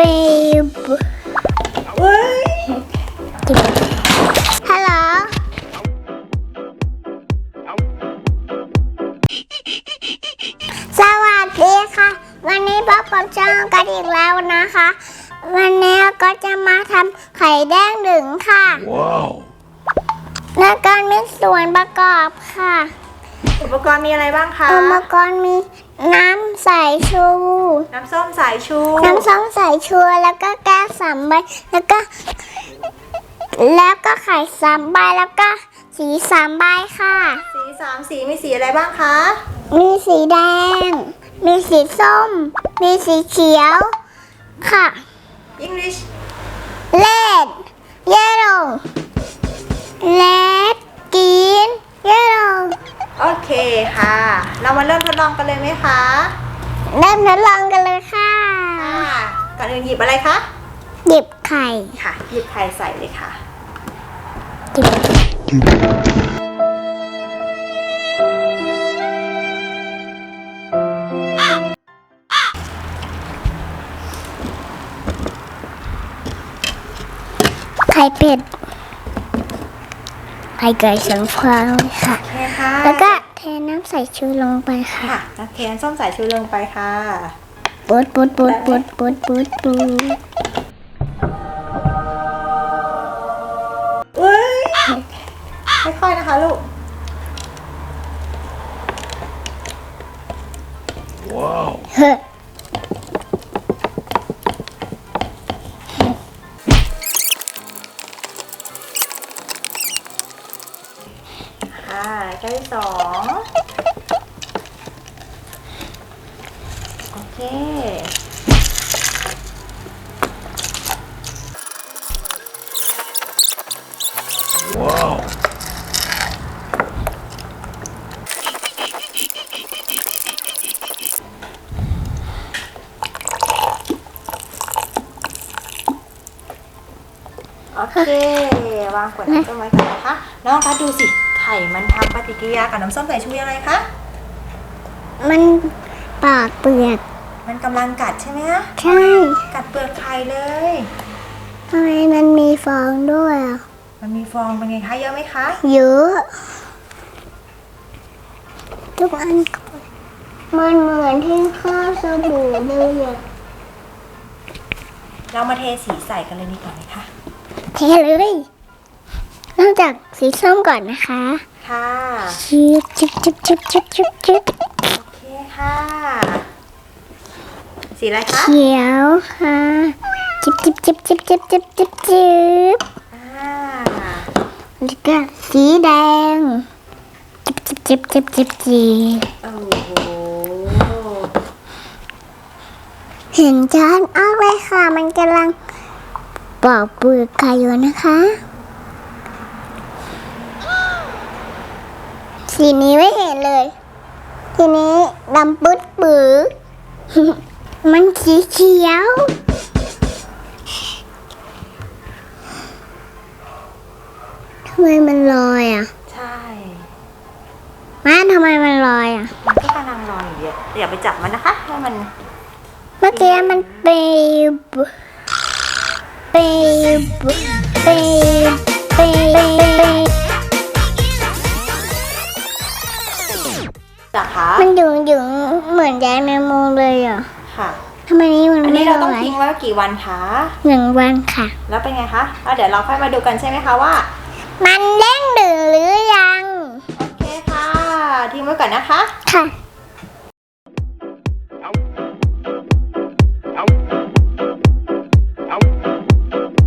Babe เว้ยฮัลโหลสวัสดีค่ะ วันนี้พบกับช่องกันอีกแล้วนะคะ วันนี้ก็จะมาทำไข่แดงดึงค่ะ Wow. และก็มีส่วนประกอบค่ะ อุปกรณ์มีอะไรบ้างคะ อุปกรณ์มีน้ำใส่ชู น้ำส้มสายชู น้ำส้มสายชูแล้วก็แก้วสามใบแล้วก็ แล้วก็ไข่สามใบแล้วก็สีสามใบค่ะ สีสามสีมีสีอะไรบ้างคะ มีสีแดง มีสีส้ม มีสีเขียวค่ะ English red yellow red green yellow โอเคค่ะ เรามาเริ่มทดลองกันเลยไหมคะเริ่มทดลองกันเลยค่ะค่ะก่อนอื่นหยิบอะไรคะ หยิบไข่ค่ะ หยิบไข่ใส่เลยค่ะ หยิบไข่เป็ดไข่ไก่สองฟองค่ะ โอเคค่ะ แล้วก็เท น้ำใส่ชูลงไปค่ะค่ะน้ำเทน้ำส้มสายชูลงไปค่ะ ปุ๊ดปุ๊ดปุ๊ดปุ๊ดปุ๊ดปุ๊ดปุ๊ดเอ้ยค่อยๆนะคะลูก Wow. เฮ้ย ค่ะแก้สองโอเค Wow. โอเค วางขวดน้ำส้มไว้ก่อนนะคะ น้องคะดูสิ ไข่มันทำปฏิกิริยากับน้ำส้มสายชูยังไงคะ มันปากเปลือกมันกำลังกัดใช่ไหมคะ ใช่กัดเปลือกไข่เลย ทำไมมันมีฟองด้วยอะมันมีฟองเป็นไงคะเยอะไหมคะ เยอะ ทุกอันมันเหมือนที่ข้าวสบู่เลยอะเรามาเทสีใส่กันเลยดีกว่าไหมคะ เทเลย เริ่มจากสีส้มก่อนนะคะค่ะ ชิบชิบชิบชิบชิบชิบชิบโอเคค่ะ สีอะไรคะเขียวค่ะจิบจิบจิบจิบจิบจิบจิบจิบอ่าแล้วก็สีแดงจิบจิบจิบจิบจิบจิบโอ้โหเห็นจานออกเลยค่ะ มันกำลังปอกเปลือกไข่อยู่นะคะ สีนี้ไม่เห็นเลย ทีนี้ดำปึ๊ดปื๊ดมันสีเขียวทำไมมันลอยอะใช่แม่ทำไมมันลอยอะ มันก็กำลังรออยู่เยอะอย่าไปจับมันนะคะให้มันเมื่อกี้มันเปบเปบเปบเปบ จับคะมันหยุ่งหยุ่งเหมือนยายแมงมุมเลยอะค่ะ ทำไมนี่มันอันไม่นี้เราต้องลอยทิ้งไว้กี่วันคะหนึ่งวันค่ะ แล้วเป็นไงคะแล้วเดี๋ยวเราค่อยมาดูกันใช่ไหมคะว่า มันเด้งดึงหรือยัง โอเคค่ะ ทิ้งไว้ก่อนนะคะ ค่ะ